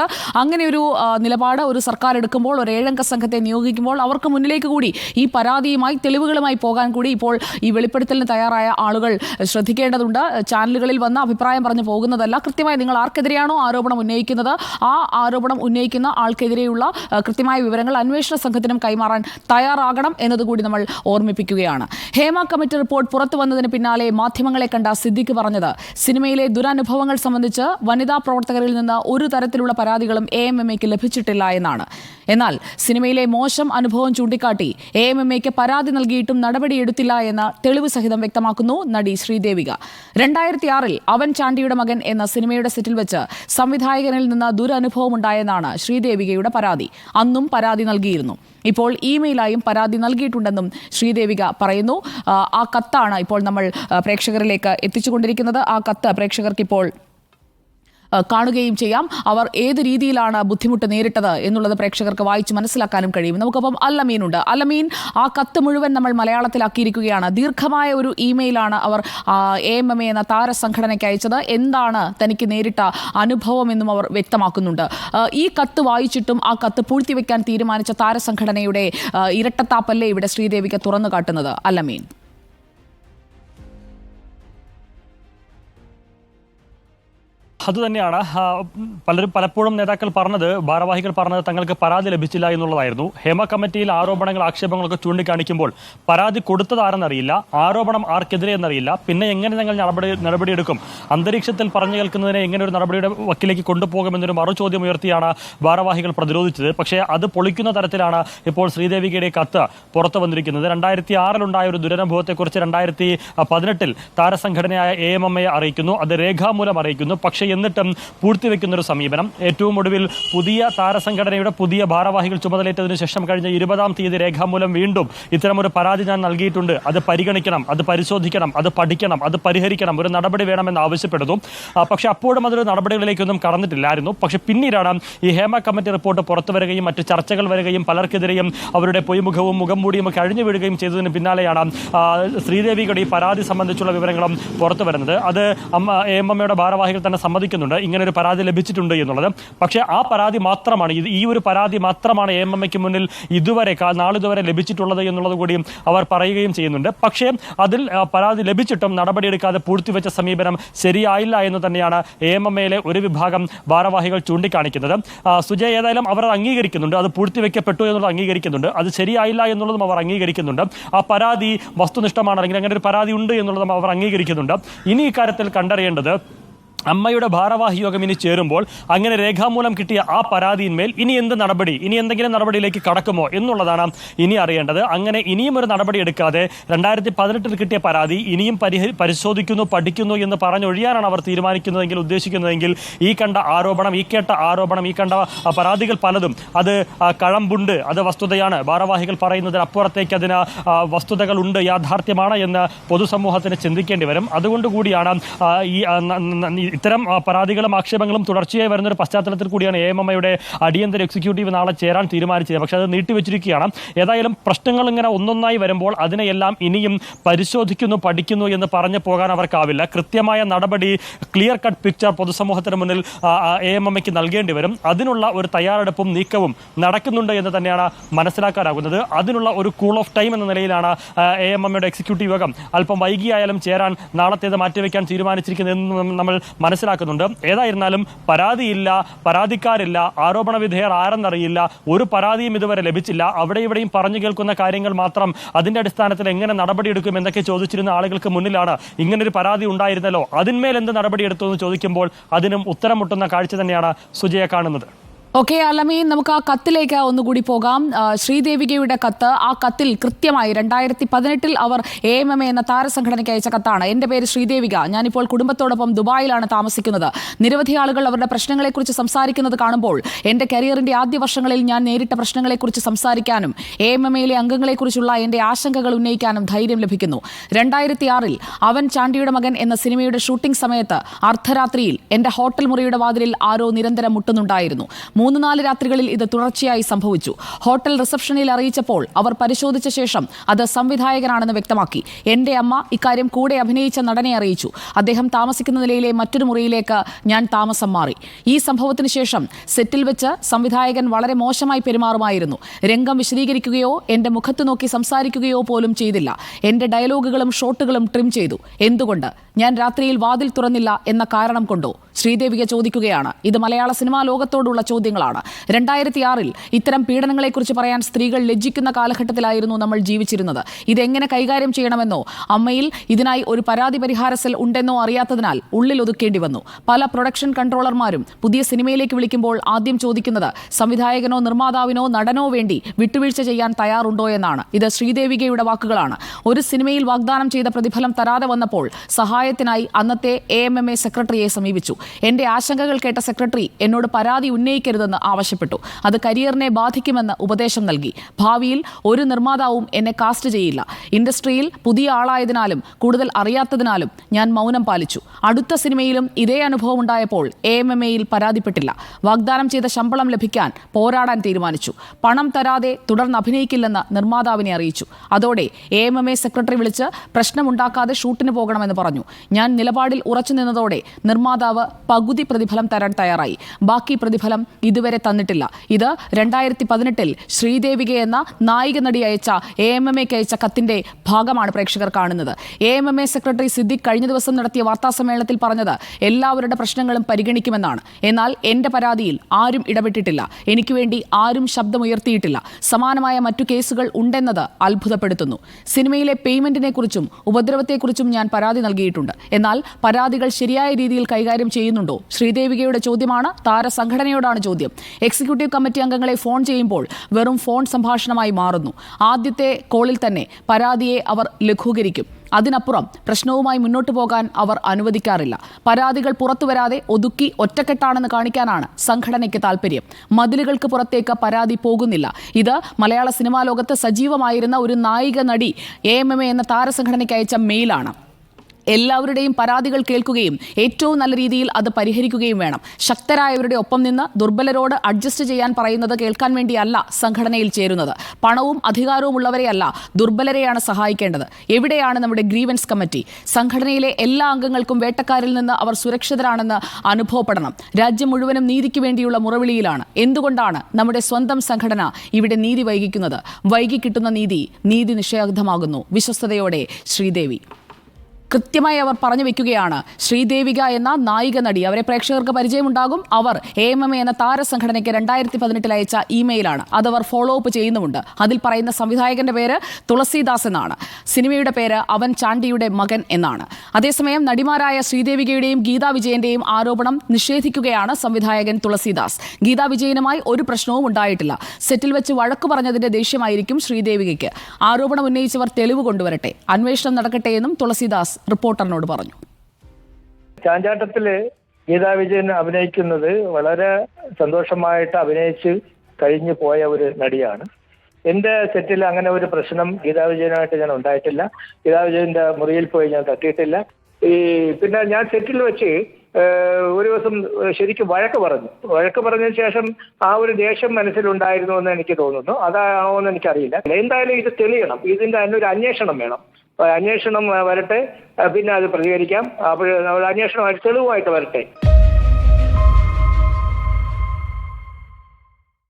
പറഞ്ഞിട്ടുണ്ട് അങ്ങനെ ഒരു നിലപാട് ഒരു സർക്കാർ എടുക്കുമ്പോൾ ഒരു ഏഴംഗ സംഘത്തെ നിയോഗിക്കുമ്പോൾ അവർക്ക് മുന്നിലേക്ക് കൂടി ഈ പരാതിയുമായി തെളിവുകളുമായി പോകാൻ കൂടി ഇപ്പോൾ ഈ വെളിപ്പെടുത്തലിന് തയ്യാറായ ആളുകൾ ശ്രദ്ധിക്കേണ്ടതുണ്ട്. ചാനലുകളിൽ വന്ന് അഭിപ്രായം പറഞ്ഞു പോകുന്നതല്ല. കൃത്യമായി നിങ്ങൾ ആർക്കെതിരെയാണോ ആരോപണം ഉന്നയിക്കുന്നത്? ആ ആരോപണം ഉന്നയിക്കുന്ന ആൾക്കെതിരെയുള്ള കൃത്യമായ വിവരങ്ങൾ അന്വേഷണ സംഘത്തിനും കൈമാറാൻ തയ്യാറാകണം എന്നതുകൂടി നമ്മൾ ഓർമ്മിപ്പിക്കുകയാണ്. ഹേമ കമ്മിറ്റി റിപ്പോർട്ട് പുറത്തു വന്നതിന് പിന്നാലെ മാധ്യമങ്ങളെ കണ്ട സിദ്ദിഖ് പറഞ്ഞത് സിനിമയിലെ ദുരനുഭവങ്ങൾ സംബന്ധിച്ച് വനിതാ പ്രവർത്തകരിൽ നിന്ന് ഒരു തരത്തിലുള്ള പരാതികളും എ എം എം എക്ക് ലഭിച്ചിട്ടില്ല എന്നാണ്. എന്നാൽ സിനിമയിലെ മോശം അനുഭവം ചൂണ്ടിക്കാട്ടി എ എം എം എക്ക് പരാതി നൽകിയിട്ടും നടപടിയെടുത്തില്ല എന്ന് തെളിവ് സഹിതം വ്യക്തമാക്കുന്നു നടി ശ്രീദേവിക. രണ്ടായിരത്തി ആറിൽ അവൻ ചാണ്ടിയുടെ മകൻ എന്ന സിനിമയുടെ സെറ്റിൽ വെച്ച് സംവിധായകനിൽ നിന്ന് ദുരനുഭവം ദുരനുഭവമുണ്ടായെന്നാണ് ശ്രീദേവികയുടെ പരാതി. അന്നും പരാതി നൽകിയിരുന്നു. ഇപ്പോൾ ഇമെയിലായും പരാതി നൽകിയിട്ടുണ്ടെന്നും ശ്രീദേവിക പറയുന്നു. ആ, കത്താണ് ഇപ്പോൾ നമ്മൾ പ്രേക്ഷകരിലേക്ക് എത്തിച്ചുകൊണ്ടിരിക്കുന്നത്. ആ കത്ത് പ്രേക്ഷകർക്ക് ഇപ്പോൾ കാണുകയും ചെയ്യാം. അവർ ഏത് രീതിയിലാണ് ബുദ്ധിമുട്ട് നേരിട്ടത് എന്നുള്ളത് പ്രേക്ഷകർക്ക് വായിച്ച് മനസ്സിലാക്കാനും കഴിയും. നമുക്കപ്പം അല്ലമീനുണ്ട് അല്ലമീൻ ആ കത്ത് മുഴുവൻ നമ്മൾ മലയാളത്തിലാക്കിയിരിക്കുകയാണ്. ദീർഘമായ ഒരു ഇമെയിലാണ് അവർ എ എം എം എ എന്ന താരസംഘടനയ്ക്ക് അയച്ചത്. എന്താണ് തനിക്ക് നേരിട്ട അനുഭവം എന്നും അവർ വ്യക്തമാക്കുന്നുണ്ട്. ഈ കത്ത് വായിച്ചിട്ടും ആ കത്ത് പൂഴ്ത്തിവെക്കാൻ തീരുമാനിച്ച താരസംഘടനയുടെ ഇരട്ടത്താപ്പല്ലേ ഇവിടെ ശ്രീദേവിക്ക് തുറന്നു കാട്ടുന്നത്? അല്ലമീൻ. അതുതന്നെയാണ് പലരും പലപ്പോഴും നേതാക്കൾ പറഞ്ഞത് ഭാരവാഹികൾ പറഞ്ഞത് തങ്ങൾക്ക് പരാതി ലഭിച്ചില്ല എന്നുള്ളതായിരുന്നു. ഹേമ കമ്മിറ്റിയിൽ ആരോപണങ്ങൾ ആക്ഷേപങ്ങളൊക്കെ ചൂണ്ടിക്കാണിക്കുമ്പോൾ പരാതി കൊടുത്തതാരെന്നറിയില്ല ആരോപണം ആർക്കെതിരെ എന്നറിയില്ല. പിന്നെ എങ്ങനെ ഞങ്ങൾ നടപടി നടപടിയെടുക്കും? അന്തരീക്ഷത്തിൽ പറഞ്ഞു കേൾക്കുന്നതിനെ എങ്ങനെ ഒരു നടപടിയുടെ വക്കിലേക്ക് കൊണ്ടുപോകുമെന്നൊരു മറു ചോദ്യം ഉയർത്തിയാണ് ഭാരവാഹികൾ പ്രതിരോധിച്ചത്. പക്ഷേ അത് പൊളിക്കുന്ന തരത്തിലാണ് ഇപ്പോൾ ശ്രീദേവികയുടെ കത്ത് പുറത്തു വന്നിരിക്കുന്നത്. രണ്ടായിരത്തി ആറിലുണ്ടായ ഒരു ദുരനുഭവത്തെക്കുറിച്ച് രണ്ടായിരത്തി പതിനെട്ടിൽ താരസംഘടനയായ എ എം എം എ അറിയിക്കുന്നു. അത് രേഖാമൂലം അറിയിക്കുന്നു. പക്ഷേ എന്നിട്ടും പൂഴ്ത്തിവെക്കുന്ന ഒരു സമീപനം. ഏറ്റവും ഒടുവിൽ പുതിയ താരസംഘടനയുടെ പുതിയ ഭാരവാഹികൾ ചുമതലയേറ്റതിനു ശേഷം കഴിഞ്ഞ ഇരുപതാം തീയതി രേഖാമൂലം വീണ്ടും ഇത്തരമൊരു പരാതി ഞാൻ നൽകിയിട്ടുണ്ട്. അത് പരിഗണിക്കണം അത് പരിശോധിക്കണം അത് പഠിക്കണം അത് പരിഹരിക്കണം. ഒരു നടപടി വേണമെന്ന് ആവശ്യപ്പെടുന്നു. പക്ഷെ അപ്പോഴും അതൊരു നടപടികളിലേക്കൊന്നും കടന്നിട്ടില്ലായിരുന്നു. പക്ഷെ പിന്നീടാണ് ഈ ഹേമ കമ്മിറ്റി റിപ്പോർട്ട് പുറത്തു വരികയും മറ്റ് ചർച്ചകൾ വരികയും പലർക്കെതിരെയും അവരുടെ പൊയ്മുഖവും മുഖം മൂടിയും ഒക്കെ അഴിഞ്ഞു വീഴുകയും ചെയ്തതിന് പിന്നാലെയാണ് ശ്രീദേവിയുടെ ഈ പരാതി സംബന്ധിച്ചുള്ള വിവരങ്ങളും പുറത്തു വരുന്നത്. അത് എം എം എമ്മയുടെ ഭാരവാഹികൾ തന്നെ സമ്മതിക്കുന്നുണ്ട്. ഇങ്ങനെ ഒരു പരാതി ലഭിച്ചിട്ടുണ്ട് എന്നുള്ളത്. പക്ഷേ ആ പരാതി മാത്രമാണ്. ഇത് ഈ ഒരു പരാതി മാത്രമാണ് എ എം എക്ക് മുന്നിൽ ഇതുവരെ നാളിതുവരെ ലഭിച്ചിട്ടുള്ളത് എന്നുള്ളത് കൂടിയും അവർ പറയുകയും ചെയ്യുന്നുണ്ട്. പക്ഷേ അതിൽ പരാതി ലഭിച്ചിട്ടും നടപടിയെടുക്കാതെ പൂഴ്ത്തിവെച്ച സമീപനം ശരിയായില്ല എന്ന് തന്നെയാണ് എ എം എം എയിലെ ഒരു വിഭാഗം ഭാരവാഹികൾ ചൂണ്ടിക്കാണിക്കുന്നത്. സുജയ് ഏതായാലും അവർ അംഗീകരിക്കുന്നുണ്ട്. അത് പൂഴ്ത്തിവെക്കപ്പെട്ടു എന്നുള്ളത് അംഗീകരിക്കുന്നുണ്ട്. അത് ശരിയായില്ല എന്നുള്ളതും അവർ അംഗീകരിക്കുന്നുണ്ട്. ആ പരാതി വസ്തുനിഷ്ഠമാണ് അല്ലെങ്കിൽ അങ്ങനെ ഒരു പരാതി ഉണ്ട് എന്നുള്ളതും അവർ അംഗീകരിക്കുന്നുണ്ട്. ഇനി ഇക്കാര്യത്തിൽ കണ്ടറിയേണ്ടത് അമ്മയുടെ ഭാരവാഹി യോഗം ഇനി ചേരുമ്പോൾ അങ്ങനെ രേഖാമൂലം കിട്ടിയ ആ പരാതിയിന്മേൽ ഇനി എന്ത് നടപടി? ഇനി എന്തെങ്കിലും നടപടിയിലേക്ക് കടക്കുമോ എന്നുള്ളതാണ് ഇനി അറിയേണ്ടത്. അങ്ങനെ ഇനിയും ഒരു നടപടി എടുക്കാതെ രണ്ടായിരത്തി പതിനെട്ടിൽ കിട്ടിയ പരാതി ഇനിയും പരിഹരി പരിശോധിക്കുന്നു പഠിക്കുന്നു എന്ന് പറഞ്ഞൊഴിയാനാണ് അവർ തീരുമാനിക്കുന്നതെങ്കിൽ ഉദ്ദേശിക്കുന്നതെങ്കിൽ ഈ കണ്ട ആരോപണം ഈ കേട്ട ആരോപണം ഈ കണ്ട പരാതികൾ പലതും അത് കഴമ്പുണ്ട് അത് വസ്തുതയാണ്. ഭാരവാഹികൾ പറയുന്നതിന് അപ്പുറത്തേക്ക് അതിന് വസ്തുതകളുണ്ട് യാഥാർത്ഥ്യമാണ് എന്ന് പൊതുസമൂഹത്തിന് ചിന്തിക്കേണ്ടി വരും. അതുകൊണ്ട് കൂടിയാണ് ഈ ഇത്തരം പരാതികളും ആക്ഷേപങ്ങളും തുടർച്ചയായി വരുന്ന ഒരു പശ്ചാത്തലത്തിൽ കൂടിയാണ് എ എം എമ്മയുടെ അടിയന്തര എക്സിക്യൂട്ടീവ് നാളെ ചേരാൻ തീരുമാനിച്ചത്. പക്ഷേ അത് നീട്ടിവെച്ചിരിക്കുകയാണ്. ഏതായാലും പ്രശ്നങ്ങൾ ഇങ്ങനെ ഒന്നൊന്നായി വരുമ്പോൾ അതിനെയെല്ലാം ഇനിയും പരിശോധിക്കുന്നു പഠിക്കുന്നു എന്ന് പറഞ്ഞു പോകാൻ അവർക്കാവില്ല. കൃത്യമായ നടപടി ക്ലിയർ കട്ട് പിക്ചർ പൊതുസമൂഹത്തിന് മുന്നിൽ എ എം എമ്മയ്ക്ക് നൽകേണ്ടി വരും. അതിനുള്ള ഒരു തയ്യാറെടുപ്പും നീക്കവും നടക്കുന്നുണ്ട് എന്ന് തന്നെയാണ് മനസ്സിലാക്കാനാകുന്നത്. അതിനുള്ള ഒരു കൂൾ ഓഫ് ടൈം എന്ന നിലയിലാണ് എ എം എമ്മയുടെ എക്സിക്യൂട്ടീവ് യോഗം. അല്പം വൈകിയായാലും ചേരാൻ നാളത്തേത് മാറ്റിവെക്കാൻ തീരുമാനിച്ചിരിക്കുന്നതെന്ന് നമ്മൾ മനസ്സിലാക്കുന്നുണ്ട്. ഏതായിരുന്നാലും പരാതിയില്ല പരാതിക്കാരില്ല ആരോപണ വിധേയർ ആരെന്നറിയില്ല ഒരു പരാതിയും ഇതുവരെ ലഭിച്ചില്ല. അവിടെ ഇവിടെയും പറഞ്ഞു കേൾക്കുന്ന കാര്യങ്ങൾ മാത്രം അതിന്റെ അടിസ്ഥാനത്തിൽ എങ്ങനെ നടപടിയെടുക്കും എന്നൊക്കെ ചോദിച്ചിരുന്ന ആളുകൾക്ക് മുന്നിലാണ് ഇങ്ങനൊരു പരാതി ഉണ്ടായിരുന്നല്ലോ. അതിന്മേൽ എന്ത് നടപടിയെടുത്തു എന്ന് ചോദിക്കുമ്പോൾ അതിനും ഉത്തരം മുട്ടുന്ന കാഴ്ച തന്നെയാണ് സുജയ കാണുന്നത്. ഓക്കെ അലമീൻ നമുക്ക് ആ കത്തിലേക്ക് ഒന്നുകൂടി പോകാം. ശ്രീദേവികയുടെ കത്ത്. ആ കത്തിൽ കൃത്യമായി രണ്ടായിരത്തി പതിനെട്ടിൽ അവർ എ എം എം എ എന്ന താരസംഘടനയ്ക്ക് അയച്ച കത്താണ്. എന്റെ പേര് ശ്രീദേവിക. ഞാനിപ്പോൾ കുടുംബത്തോടൊപ്പം ദുബായിലാണ് താമസിക്കുന്നത്. നിരവധി ആളുകൾ അവരുടെ പ്രശ്നങ്ങളെക്കുറിച്ച് സംസാരിക്കുന്നത് കാണുമ്പോൾ എന്റെ കരിയറിന്റെ ആദ്യ വർഷങ്ങളിൽ ഞാൻ നേരിട്ട പ്രശ്നങ്ങളെക്കുറിച്ച് സംസാരിക്കാനും എ എം എം എയിലെ അംഗങ്ങളെക്കുറിച്ചുള്ള എന്റെ ആശങ്കകൾ ഉന്നയിക്കാനും ധൈര്യം ലഭിക്കുന്നു. രണ്ടായിരത്തി ആറിൽ അവൻ ചാണ്ടിയുടെ മകൻ എന്ന സിനിമയുടെ ഷൂട്ടിംഗ് സമയത്ത് അർദ്ധരാത്രിയിൽ എന്റെ ഹോട്ടൽ മുറിയുടെ വാതിലിൽ ആരോ നിരന്തരം മുട്ടുന്നുണ്ടായിരുന്നു. മൂന്ന് നാല് രാത്രികളിൽ ഇത് തുടർച്ചയായി സംഭവിച്ചു. ഹോട്ടൽ റിസപ്ഷനിൽ അറിയിച്ചപ്പോൾ അവർ പരിശോധിച്ച ശേഷം അത് സംവിധായകനാണെന്ന് വ്യക്തമാക്കി. എന്റെ അമ്മ ഇക്കാര്യം കൂടെ അഭിനയിച്ച നടനെ അറിയിച്ചു. അദ്ദേഹം താമസിക്കുന്ന നിലയിലെ മറ്റൊരു മുറിയിലേക്ക് ഞാൻ താമസം മാറി. ഈ സംഭവത്തിന് ശേഷം സെറ്റിൽ വെച്ച് സംവിധായകൻ വളരെ മോശമായി പെരുമാറുമായിരുന്നു. രംഗം വിശദീകരിക്കുകയോ എന്റെ മുഖത്ത് നോക്കി സംസാരിക്കുകയോ പോലും ചെയ്തില്ല. എന്റെ ഡയലോഗുകളും ഷോട്ടുകളും ട്രിം ചെയ്തു. എന്തുകൊണ്ട്? ഞാൻ രാത്രിയിൽ വാതിൽ തുറന്നില്ല എന്ന കാരണം കൊണ്ടോ? ശ്രീദേവിക ചോദിക്കുകയാണ്. ഇത് മലയാള സിനിമാ ലോകത്തോടുള്ള ചോദ്യങ്ങളാണ്. രണ്ടായിരത്തി ആറിൽ ഇത്തരം പീഡനങ്ങളെക്കുറിച്ച് പറയാൻ സ്ത്രീകൾ ലജ്ജിക്കുന്ന കാലഘട്ടത്തിലായിരുന്നു നമ്മൾ ജീവിച്ചിരുന്നത്. ഇതെങ്ങനെ കൈകാര്യം ചെയ്യണമെന്നോ അമ്മയിൽ ഇതിനായി ഒരു പരാതി പരിഹാര സെൽ ഉണ്ടെന്നോ അറിയാത്തതിനാൽ ഉള്ളിൽ ഒതുക്കേണ്ടി വന്നു. പല പ്രൊഡക്ഷൻ കൺട്രോളർമാരും പുതിയ സിനിമയിലേക്ക് വിളിക്കുമ്പോൾ ആദ്യം ചോദിക്കുന്നത് സംവിധായകനോ നിർമ്മാതാവിനോ നടനോ വേണ്ടി വിട്ടുവീഴ്ച ചെയ്യാൻ തയ്യാറുണ്ടോ എന്നാണ്. ഇത് ശ്രീദേവികയുടെ വാക്കുകളാണ്. ഒരു സിനിമയിൽ വാഗ്ദാനം ചെയ്ത പ്രതിഫലം തരാതെ വന്നപ്പോൾ സഹായത്തിനായി അന്നത്തെ എ എം എം എ സെക്രട്ടറിയെ സമീപിച്ചു. എന്റെ ആശങ്കകൾ കേട്ട സെക്രട്ടറി എന്നോട് പരാതി ഉന്നയിക്കരുതെന്ന് ആവശ്യപ്പെട്ടു. അത് കരിയറിനെ ബാധിക്കുമെന്ന് ഉപദേശം നൽകി. ഭാവിയിൽ ഒരു നിർമ്മാതാവും എന്നെ കാസ്റ്റ് ചെയ്യില്ല. ഇൻഡസ്ട്രിയിൽ പുതിയ ആളായതിനാലും കൂടുതൽ അറിയാത്തതിനാലും ഞാൻ മൗനം പാലിച്ചു. അടുത്ത സിനിമയിലും ഇതേ അനുഭവം ഉണ്ടായപ്പോൾ എ എം എം എയിൽ പരാതിപ്പെട്ടില്ല. വാഗ്ദാനം ചെയ്ത ശമ്പളം ലഭിക്കാൻ പോരാടാൻ തീരുമാനിച്ചു. പണം തരാതെ തുടർന്ന് അഭിനയിക്കില്ലെന്ന് നിർമ്മാതാവിനെ അറിയിച്ചു. അതോടെ A M M A secretary വിളിച്ച് പ്രശ്നമുണ്ടാക്കാതെ ഷൂട്ടിന് പോകണമെന്ന് പറഞ്ഞു. ഞാൻ നിലപാടിൽ ഉറച്ചു നിന്നതോടെ നിർമ്മാതാവ് പകുതി പ്രതിഫലം തരാൻ തയ്യാറായി. ബാക്കി പ്രതിഫലം ഇതുവരെ തന്നിട്ടില്ല. ഇത് രണ്ടായിരത്തി പതിനെട്ടിൽ ശ്രീദേവിക എന്ന നായിക നടി അയച്ച എ എം എം എക്ക് അയച്ച കത്തിന്റെ ഭാഗമാണ് പ്രേക്ഷകർ കാണുന്നത്. A M M A secretary Siddique കഴിഞ്ഞ ദിവസം നടത്തിയ വാർത്താ സമ്മേളനത്തിൽ പറഞ്ഞത് എല്ലാവരുടെ പ്രശ്നങ്ങളും പരിഗണിക്കുമെന്നാണ്. എന്നാൽ എന്റെ പരാതിയിൽ ആരും ഇടപെട്ടിട്ടില്ല. എനിക്ക് വേണ്ടി ആരും ശബ്ദമുയർത്തിയിട്ടില്ല. സമാനമായ മറ്റു കേസുകൾ ഉണ്ടെന്നത് അത്ഭുതപ്പെടുത്തുന്നു. സിനിമയിലെ പേയ്മെന്റിനെ കുറിച്ചും ഉപദ്രവത്തെക്കുറിച്ചും ഞാൻ പരാതി നൽകിയിട്ടുണ്ട്. എന്നാൽ പരാതികൾ ശരിയായ രീതിയിൽ കൈകാര്യം ചെയ്യുന്നുണ്ടോ? ശ്രീദേവികയുടെ ചോദ്യമാണ് താരസംഘടനയോടാണ് ചോദ്യം. എക്സിക്യൂട്ടീവ് കമ്മിറ്റി അംഗങ്ങളെ ഫോൺ ചെയ്യുമ്പോൾ വെറും ഫോൺ സംഭാഷണമായി മാറുന്നു. ആദ്യത്തെ കോളിൽ തന്നെ പരാതിയെ അവർ ലഘൂകരിക്കും. അതിനപ്പുറം പ്രശ്നവുമായി മുന്നോട്ടു പോകാൻ അവർ അനുവദിക്കാറില്ല. പരാതികൾ പുറത്തു വരാതെ ഒതുക്കി ഒറ്റക്കെട്ടാണെന്ന് കാണിക്കാനാണ് സംഘടനയ്ക്ക് താല്പര്യം മതിലുകൾക്ക് പുറത്തേക്ക് പരാതി പോകുന്നില്ല. ഇത് മലയാള സിനിമാ ലോകത്ത് സജീവമായിരുന്ന ഒരു നായിക നടി എ എം എം എ എന്ന താരസംഘടനയ്ക്ക് അയച്ച മെയിലാണ് എല്ലാവരുടെയും പരാതികൾ കേൾക്കുകയും ഏറ്റവും നല്ല രീതിയിൽ അത് പരിഹരിക്കുകയും വേണം. ശക്തരായവരുടെ ഒപ്പം നിന്ന് ദുർബലരോട് അഡ്ജസ്റ്റ് ചെയ്യാൻ പറയുന്നത് കേൾക്കാൻ വേണ്ടിയല്ല സംഘടനയിൽ ചേരുന്നത്. പണവും അധികാരവും ഉള്ളവരെയല്ല ദുർബലരെയാണ് സഹായിക്കേണ്ടത്. എവിടെയാണ് നമ്മുടെ ഗ്രീവൻസ് കമ്മിറ്റി സംഘടനയിലെ എല്ലാ അംഗങ്ങൾക്കും വേട്ടക്കാരിൽ നിന്ന് അവർ സുരക്ഷിതരാണെന്ന് അനുഭവപ്പെടണം. രാജ്യം മുഴുവനും നീതിക്ക് വേണ്ടിയുള്ള മുറവിളിയിലാണ്. എന്തുകൊണ്ടാണ് നമ്മുടെ സ്വന്തം സംഘടന ഇവിടെ നീതി വൈകിക്കുന്നത്? വൈകി കിട്ടുന്ന നീതി നീതി നിഷേധമാകുന്നു. വിശ്വസ്തയോടെ ശ്രീദേവി. കൃത്യമായി അവർ പറഞ്ഞു വെക്കുകയാണ്. ശ്രീദേവിക എന്ന നായിക നടി. അവരെ പ്രേക്ഷകർക്ക് പരിചയമുണ്ടാകും. അവർ എ എം എം എ എന്ന താരസംഘടനയ്ക്ക് രണ്ടായിരത്തി പതിനെട്ടിൽ അയച്ച ഇമെയിലാണ്. അവർ ഫോളോ അപ്പ് ചെയ്യുന്നുമുണ്ട്. അതിൽ പറയുന്ന സംവിധായകന്റെ പേര് തുളസീദാസ് എന്നാണ്. സിനിമയുടെ പേര് അവൻ ചാണ്ടിയുടെ മകൻ എന്നാണ്. അതേസമയം നടിമാരായ ശ്രീദേവികയുടെയും ഗീതാ വിജയന്റെയും ആരോപണം നിഷേധിക്കുകയാണ് സംവിധായകൻ തുളസീദാസ്. ഗീതാ വിജയനുമായി ഒരു പ്രശ്നവും ഉണ്ടായിട്ടില്ല. സെറ്റിൽ വെച്ച് വഴക്കു പറഞ്ഞതിന്റെ ദേഷ്യമായിരിക്കും ശ്രീദേവികയ്ക്ക്. ആരോപണം ഉന്നയിച്ചവർ തെളിവ് കൊണ്ടുവരട്ടെ. അന്വേഷണം നടക്കട്ടെ എന്നും തുളസീദാസ് റിപ്പോർട്ടറിനോട് പറഞ്ഞു. ചാഞ്ചാട്ടത്തിൽ ഗീതാ വിജയൻ അഭിനയിക്കുന്നത് വളരെ സന്തോഷമായിട്ട് അഭിനയിച്ച് കഴിഞ്ഞു പോയ ഒരു നടിയാണ്. എന്റെ സെറ്റിൽ അങ്ങനെ ഒരു പ്രശ്നം ഗീതാ വിജയനായിട്ട് ഞാൻ ഉണ്ടായിട്ടില്ല. ഗീതാ വിജയന്റെ മുറിയിൽ പോയി ഞാൻ തട്ടിയിട്ടില്ല. ഈ പിന്നെ ഞാൻ സെറ്റിൽ വെച്ച് ഒരു ദിവസം ശരിക്കും വഴക്ക് പറഞ്ഞു. വഴക്ക് പറഞ്ഞതിന് ശേഷം ആ ഒരു ദേഷ്യം മനസ്സിലുണ്ടായിരുന്നു എന്ന് എനിക്ക് തോന്നുന്നു. അതാണോ എന്ന് എനിക്കറിയില്ല. എന്തായാലും ഇത് തെളിയണം. ഇതിന്റെ ഒരു അന്വേഷണം വേണം. അന്വേഷണം വരട്ടെ പിന്നെ അത് പ്രതികരിക്കാം. അപ്പോൾ അന്വേഷണമായിട്ട് തെളിവുമായിട്ട് വരട്ടെ.